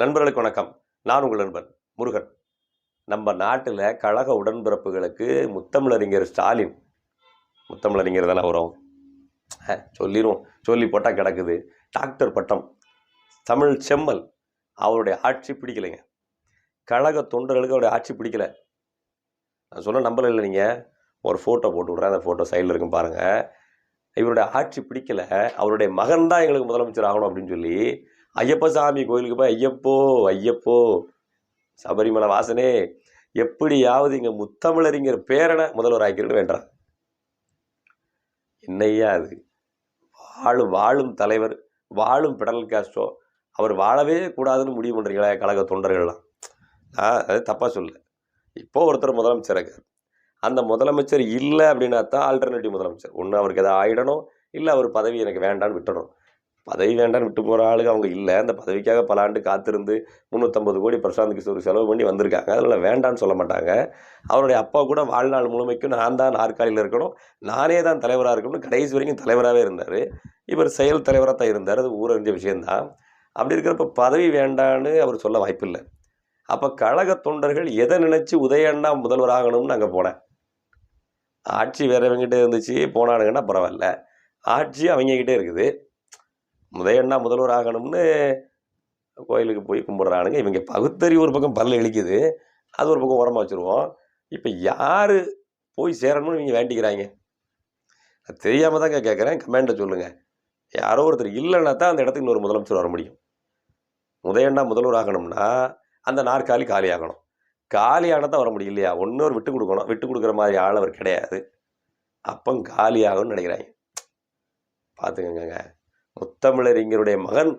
நண்பர்களுக்கு வணக்கம். நான் உங்கள் நண்பன் முருகன். நம்ம நாட்டில் கழக உடன்பிறப்புகளுக்கு முத்தமிழறிஞர் ஸ்டாலின். முத்தமிழறிஞர் தானே வரும் சொல்லிடுவோம் சொல்லி போட்டால் கிடக்குது. டாக்டர் பட்டம். தமிழ் செம்மல். அவருடைய ஆட்சி பிடிக்கலைங்க. கழக தொண்டர்களுக்கு அவருடைய ஆட்சி பிடிக்கல. நான் சொன்ன நம்பல இல்லை நீங்கள் ஒரு ஃபோட்டோ போட்டு விட்றேன். அந்த ஃபோட்டோ சைடில் இருக்கும் பாருங்கள் இவருடைய ஆட்சி பிடிக்கல. அவருடைய மகன் தான் எங்களுக்கு முதலமைச்சர் ஆகணும் அப்படின்னு சொல்லி ஐயப்ப சாமி கோயிலுக்கு போய் ஐயப்போ ஐயப்போ சபரிமலை வாசனே எப்படியாவது இங்க முத்தமிழறிஞர் பேரனை முதல்வர் ஆக்கிட்டு வேண்டாம். என்னையா அது? வாழும் வாழும் தலைவர் வாழும் பிடல் காஸ்ட்ரோ அவர் வாழவே கூடாதுன்னு முடிவு பண்ணுறீங்களா கழக தொண்டர்கள்லாம். நான் அது தப்பாக சொல்ல. இப்போ ஒருத்தர் முதலமைச்சர் இருக்கார். அந்த முதலமைச்சர் இல்லை அப்படின்னா தான் ஆல்டர்னேட்டிவ் முதலமைச்சர். ஒன்று அவருக்கு எதாவது ஆகிடணும் இல்லை அவர் பதவி எனக்கு வேண்டான்னு விட்டுறோம் பதவி வேண்டான்னு விட்டு போகிற ஆளுங்க அவங்க இல்லை. அந்த பதவிக்காக பல ஆண்டு காத்திருந்து முந்நூற்றம்பது கோடி பிரசாந்த் கிஷோர் செலவு பண்ணி வந்திருக்காங்க. அதனால் வேண்டான்னு சொல்ல மாட்டாங்க. அவருடைய அப்பா கூட வாழ்நாள் முழுமைக்கும் நான் தான் நாற்காலியில் இருக்கணும். நானே தான் தலைவராக இருக்கணும் கடைசி வரைக்கும் தலைவராகவே இருந்தார். இவர் செயல் தலைவராக தான் இருந்தார். அது ஊரறிஞ்ச விஷயந்தான் அப்படி இருக்கிறப்ப பதவி வேண்டான்னு அவர் சொல்ல வாய்ப்பில்லை. அப்போ கழக தொண்டர்கள் எதை நினச்சி உதயண்ணா முதல்வராகணும்னு அங்கே போனேன். ஆட்சி வேறவங்கிட்டே இருந்துச்சு. போனானுங்கன்னா பரவாயில்ல. ஆட்சி அவங்கக்கிட்டே இருக்குது. முதயண்ணா முதல்வர் ஆகணும்னு கோயிலுக்கு போய் கும்பிட்றானுங்க. இவங்க பகுத்தறிவு ஒரு பக்கம் பல்ல இழிக்குது அது ஒரு பக்கம் உரமாக வச்சுருவோம். இப்போ யார் போய் சேரணும்னு இவங்க வேண்டிக்கிறாங்க? அது தெரியாமல் தாங்க கேட்குறேன் கமெண்ட்டை சொல்லுங்கள் யாரோ ஒருத்தர் இல்லைன்னா தான் அந்த இடத்துக்கு இன்னொரு முதலமைச்சர் வர முடியும். உதயண்ணா முதல்வர் ஆகணும்னா அந்த நாற்காலி காலி ஆகணும். காலியான தான் வர முடியும் இல்லையா? ஒன்று விட்டு கொடுக்கணும். விட்டு கொடுக்குற மாதிரி ஆள் அவர் கிடையாது. அப்போ காலி ஆகும்னு நினைக்கிறாங்க. பார்த்துக்கங்க முத்தமிழறிஞருடைய மகன்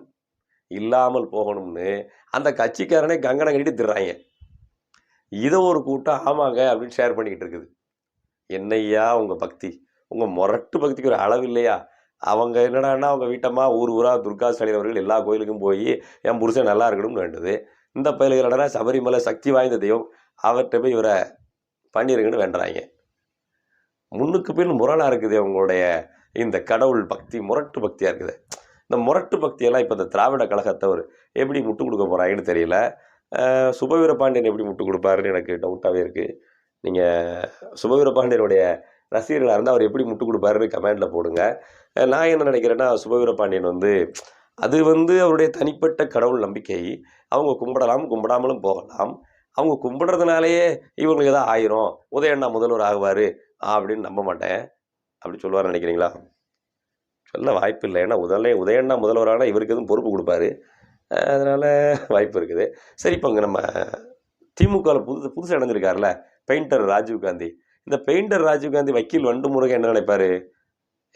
இல்லாமல் போகணும்னு அந்த கட்சிக்காரனே கங்கணம் கட்டிட்டு திடுறாங்க இதை ஒரு கூட்டம் ஆமாங்க அப்படின்னு ஷேர் பண்ணிக்கிட்டு இருக்குது. என்னையா உங்கள் பக்தி? உங்கள் முரட்டு பக்திக்கு ஒரு அளவு இல்லையா? அவங்க என்னடான்னா அவங்க வீட்டம்மா ஊர் ஊரா துர்கா ஸ்டாலின் அவர்கள் எல்லா கோயிலுக்கும் போய் என் புருஷன் நல்லா இருக்கணும்னு வேண்டுது. இந்த பயில்களடனா சபரிமலை சக்தி வாய்ந்த தெய்வம்? அவர்கிட்ட போய் இவரை பண்ணிருங்கன்னு வேண்டுறாங்க. முன்னுக்கு பின் முரணாக இருக்குது அவங்களுடைய இந்த கடவுள் பக்தி முரட்டு பக்தியாக இருக்குது. இந்த முரட்டு பக்தியெல்லாம் இப்போ இந்த திராவிட கழகத்தை ஒரு எப்படி முட்டு கொடுக்க போகிறாங்கன்னு தெரியல. சுபவீர பாண்டியன் எப்படி முட்டு கொடுப்பாருன்னு எனக்கு டவுட்டாகவே இருக்குது நீங்கள் சுபவீர பாண்டியனுடைய ரசிகர்களாக இருந்தால் அவர் எப்படி முட்டு கொடுப்பாருன்னு கமெண்டில் போடுங்க. நான் என்ன நினைக்கிறேன்னா சுபவீர பாண்டியன் வந்து அது வந்து அவருடைய தனிப்பட்ட கடவுள் நம்பிக்கை. அவங்க கும்பிடலாம் கும்பிடாமலும் போகலாம். அவங்க கும்பிடுறதுனாலேயே இவங்களுக்கு ஏதாவது ஆயிரும். உதயண்ணா முதல்வர் ஆகுவார் அப்படின்னு நம்ப மாட்டேன். அப்படி சொல்லுவார் நினைக்கிறீங்களா? சொல்ல வாய்ப்பு இல்லை. ஏன்னா உதய உதயண்ணா முதல்வரானா இவருக்கு எதுவும் பொறுப்பு கொடுப்பாரு. அதனால் வாய்ப்பு இருக்குது. சரி இப்போ இங்கே நம்ம திமுகவில் புதுசு புதுசாக இணைஞ்சிருக்கார்ல பெயிண்டர் ராஜீவ் காந்தி. இந்த பெயிண்டர் ராஜீவ் காந்தி வக்கீல் வண்டு முருகன் என்ன நினைப்பார்?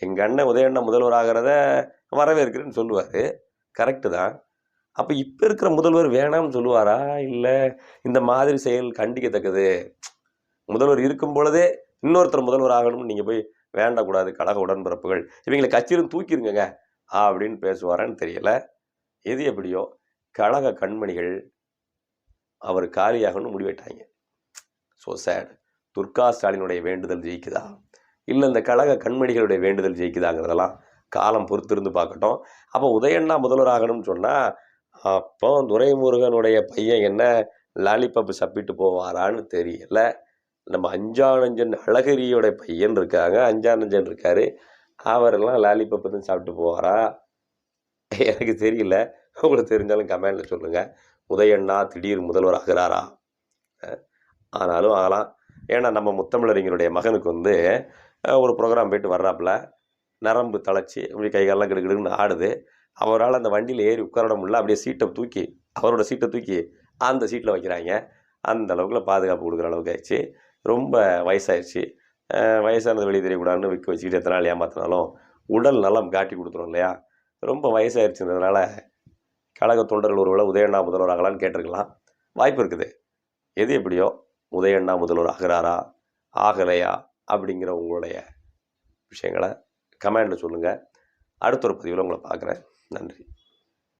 எங்கள் அண்ணன் உதயண்ணா முதல்வர் ஆகிறத வரவேற்கிறேன்னு சொல்லுவார். கரெக்டு தான். அப்போ இப்போ இருக்கிற முதல்வர் வேணாம்னு சொல்லுவாரா? இல்லை இந்த மாதிரி செயல் கண்டிக்கத்தக்கது? முதல்வர் இருக்கும் பொழுதே இன்னொருத்தர் முதல்வர் ஆகணும்னு நீங்கள் போய் வேண்டக்கூடாது கழக உடன்பிறப்புகள். இவங்களை கட்சியிலும் தூக்கிருங்க அப்படின்னு பேசுவாரான்னு தெரியல. எது எப்படியோ கழக கண்மணிகள் அவர் காலியாகணும்னு முடிவெட்டாங்க. ஸோ சேட் துர்கா ஸ்டாலினுடைய வேண்டுதல் ஜெயிக்குதா? இல்லை இந்த கழக கண்மணிகளுடைய வேண்டுதல் ஜெயிக்குதாங்கிறதெல்லாம் காலம் பொறுத்திருந்து பார்க்கட்டும். அப்போ உதயண்ணா முதல்வர் ஆகணும்னு சொன்னால் அப்போ துரைமுருகனுடைய பையன் என்ன லாலிபப் சப்பிட்டு போவாரான்னு தெரியல. நம்ம அஞ்சானஞ்சன் அழகிரியோட பையன் இருக்காங்க. அஞ்சானஞ்சன் இருக்காரு. அவரெல்லாம் லாலிபப் தான் சாப்பிட்டு போவாரா? எனக்கு தெரியல. உங்களுக்கு தெரிஞ்சாலும் கமெண்டில் சொல்லுங்கள் உதயண்ணா திடீர் முதல்வர் ஆகிறாரா? ஆனாலும் ஆகலாம். ஏன்னா நம்ம முத்தமிழறிஞருடைய மகனுக்கு வந்து ஒரு ப்ரோக்ராம் போயிட்டு வர்றாப்புல. நரம்பு தளச்சி இப்படி கை காலெல்லாம் ஆடுது. அவரால் அந்த வண்டியில் ஏறி உட்கார முடியல அப்படியே சீட்டை தூக்கி அவரோட சீட்டை தூக்கி அந்த சீட்டில் வைக்கிறாங்க. அந்த அளவுக்குள்ள பாதுகாப்பு கொடுக்குற அளவுக்கு ஆயிடுச்சு. ரொம்ப வயசாயிடுச்சு வயசானது வெளியே தெரியக்கூடாதுன்னு விற்க வச்சுக்கிட்டு எத்தனை நாள் ஏமாத்தினாலும் உடல் நலம் காட்டி கொடுத்துரும் இல்லையா? ரொம்ப வயசாயிருச்சுன்றதுனால கழக தொண்டர்கள் ஒருவேளை உதயண்ணா முதல்வர் ஆகலான்னு கேட்டிருக்கலாம். வாய்ப்பு இருக்குது. எது எப்படியோ உதயண்ணா முதல்வர் ஆகிறாரா ஆகலையா அப்படிங்கிற உங்களுடைய விஷயங்களை கமெண்டில் சொல்லுங்கள் அடுத்த ஒரு பதிவில் உங்களை பார்க்குறேன். நன்றி.